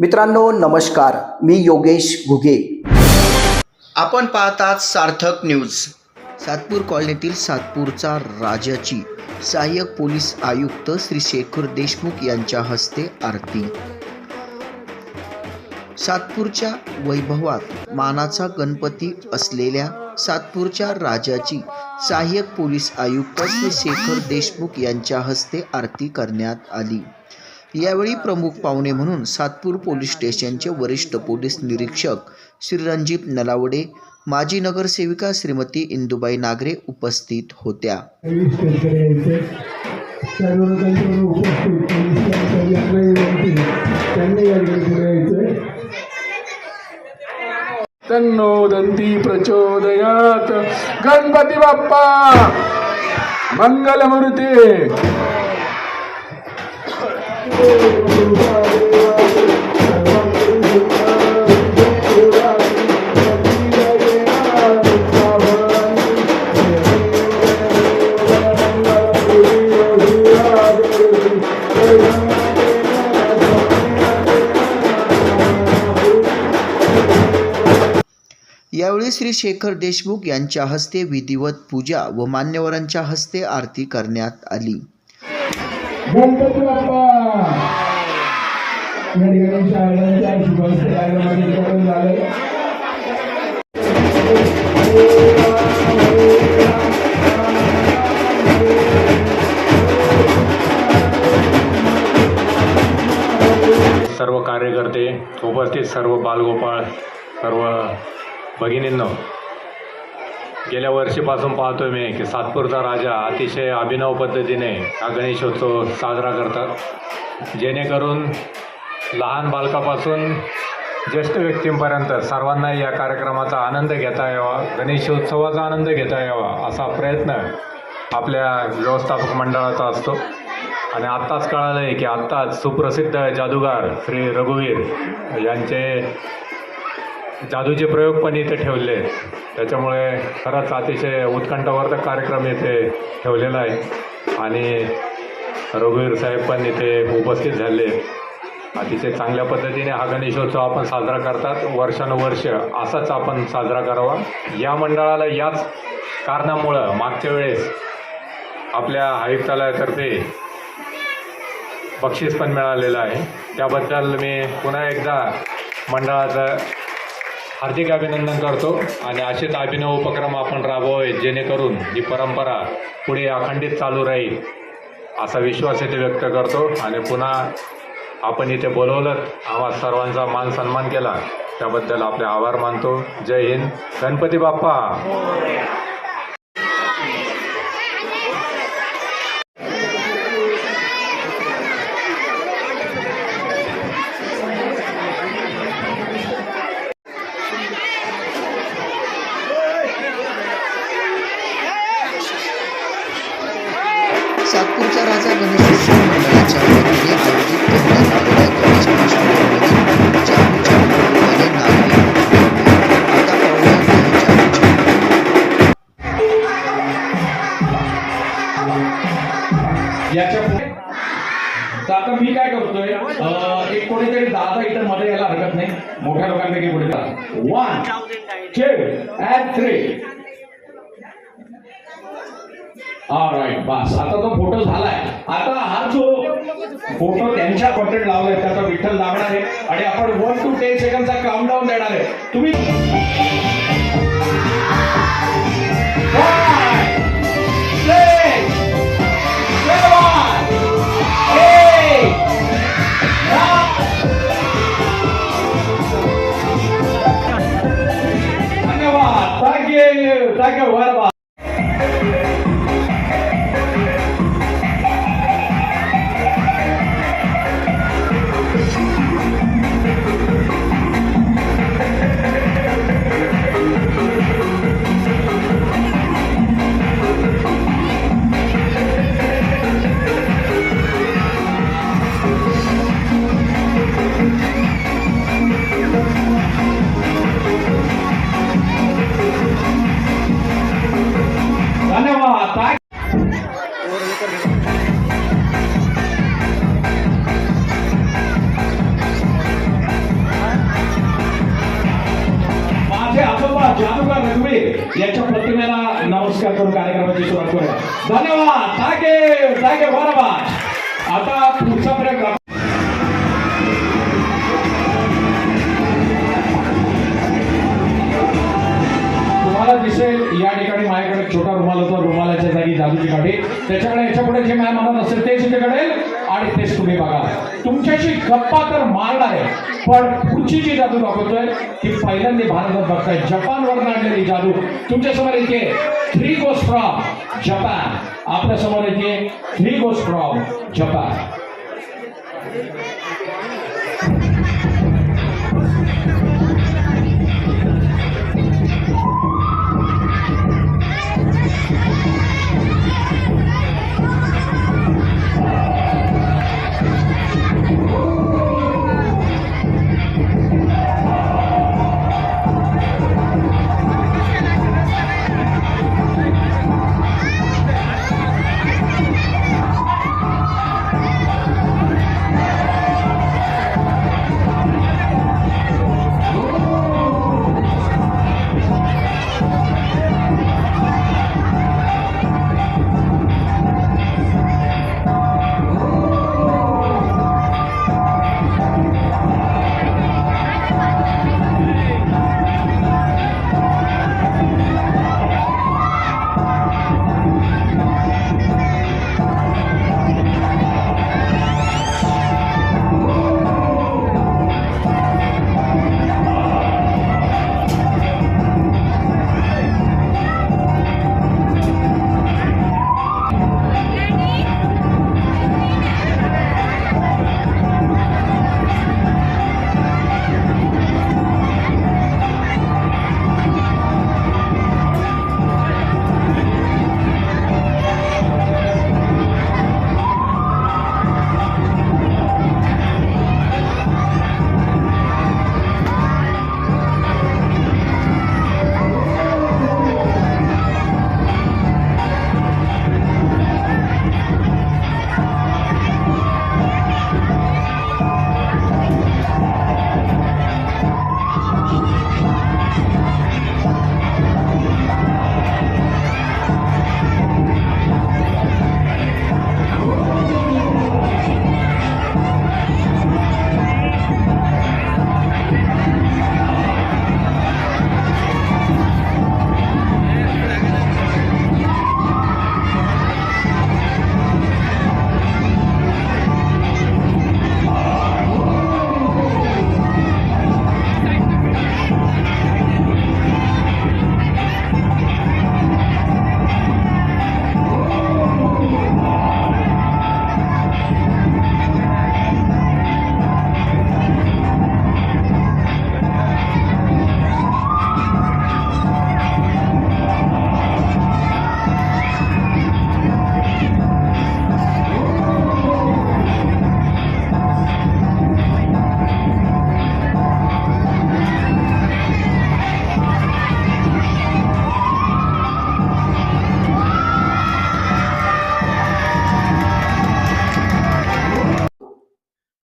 मित्रांनो नमस्कार. मी योगेश घुगे. आपण पाहतात सार्थक न्यूज. सातपूर कॉलनीतील सातपूरचा राजाची सहाय्यक पोलीस आयुक्त श्री शेखर देशमुख यांच्या हस्ते आरती. सातपूरच्या वैभवात मानाचा गणपती असलेल्या सातपूरच्या राजाची सहाय्यक पोलीस आयुक्त श्री शेखर देशमुख यांच्या हस्ते आरती करण्यात आली. यावेळी प्रमुख पाहुणे म्हणून सातपूर पोलीस स्टेशनचे वरिष्ठ पोलीस निरीक्षक श्री नलावडे माजी नगरसेविका श्रीमती इंदुबाई नागरे उपस्थित होत्या. वीस तन्नो दंती प्रचोदयात. गणपती बाप्पा! मंगलमूर्ती! यावेळी श्री शेखर देशमुख यांच्या हस्ते विधिवत पूजा व मान्यवरांच्या हस्ते आरती करण्यात आली. गणपती बाप्पा या ठिकाणी शाळांच्या शुभास्ते कार्यक्रमाचे उद्घाटन झाले. सर्व कार्यकर्ते उपस्थित सर्व बालगोपाळ सर्व भगिनींनो गेल्या वर्षीपासून पाहतोय मी की सातपूरचा राजा अतिशय अभिनव पद्धतीने हा गणेशोत्सव साजरा करतात. जेणेकरून लहान बालकापासून ज्येष्ठ व्यक्तींपर्यंत सर्वांना या कार्यक्रमाचा आनंद घेता यावा गणेशोत्सवाचा आनंद घेता यावा असा प्रयत्न आपल्या व्यवस्थापक मंडळाचा असतो. आणि आत्ताच कळालं आहे की आत्ताच सुप्रसिद्ध जादूगार श्री रघुवीर यांचे जादूचे प्रयोग पण इथे ठेवले. आहेत. त्याच्यामुळे खरंच अतिशय उत्कंठावर्धक कार्यक्रम इथे ठेवलेला आहे. आणि रघुवीर साहेब पण इथे उपस्थित झाले. अतिशय चांगल्या पद्धतीने हा गणेशोत्सव आपण साजरा करतात. वर्षानुवर्ष असाच आपण साजरा करावा. या मंडळाला याच कारणामुळं मागच्या वेळेस आपल्या आयुक्तालयातर्फे बक्षीस पण मिळालेलं आहे. त्याबद्दल मी पुन्हा एकदा मंडळाचं हार्दिक अभिनंदन करतो आणि असेच अभिनव उपक्रम आपण राबवावे जेणेकरून ही परंपरा पुढे अखंडित चालू राहील असा विश्वास इथे व्यक्त करतो. आणि पुन्हा आपण इथे बोलवलं आम्हा सर्वांचा मान सन्मान केला त्याबद्दल आपले आभार मानतो. जय हिंद. गणपती बाप्पा! तर आता मी काय करतोय एक कोणीतरी दादा इथं मध्ये यायला हरकत नाही. मोठ्या लोकांपैकी पुढे one two and three right बस. आता तो फोटो झालाय. आता हा जो फोटो त्यांच्या कॉन्टेंट लावलाय त्याचा विठ्ठल लागणार आहे. आणि आपण वन टू टेन सेकंडचा काउंट डाऊन देणार आहे. तुम्ही करण्याची सुरुवात करूया धन्यवाद थँक्यू थँक्यू बरोबर आता पुढचा प्रयोग तुम्हाला दिसेल या ठिकाणी माझ्याकडे छोटा रुमाल होता. रुमालाच्या जागी जादूची काठी त्याच्याकडे याच्यापुढे जे माझ्या मनात असेल तेच इथे घडेल आणि तेच तुम्ही बघा. तुमच्याशी गप्पा तर मारणार आहे. पण पुढची जी जादू दाखवतोय ती पहिल्यांदा भारतात बघताय. जपानवर आणलेली जादू. तुमच्यासमोर येते थ्री गोस फ्रॉम जपान. आपल्यासमोर येते थ्री गोस फ्रॉम जपान.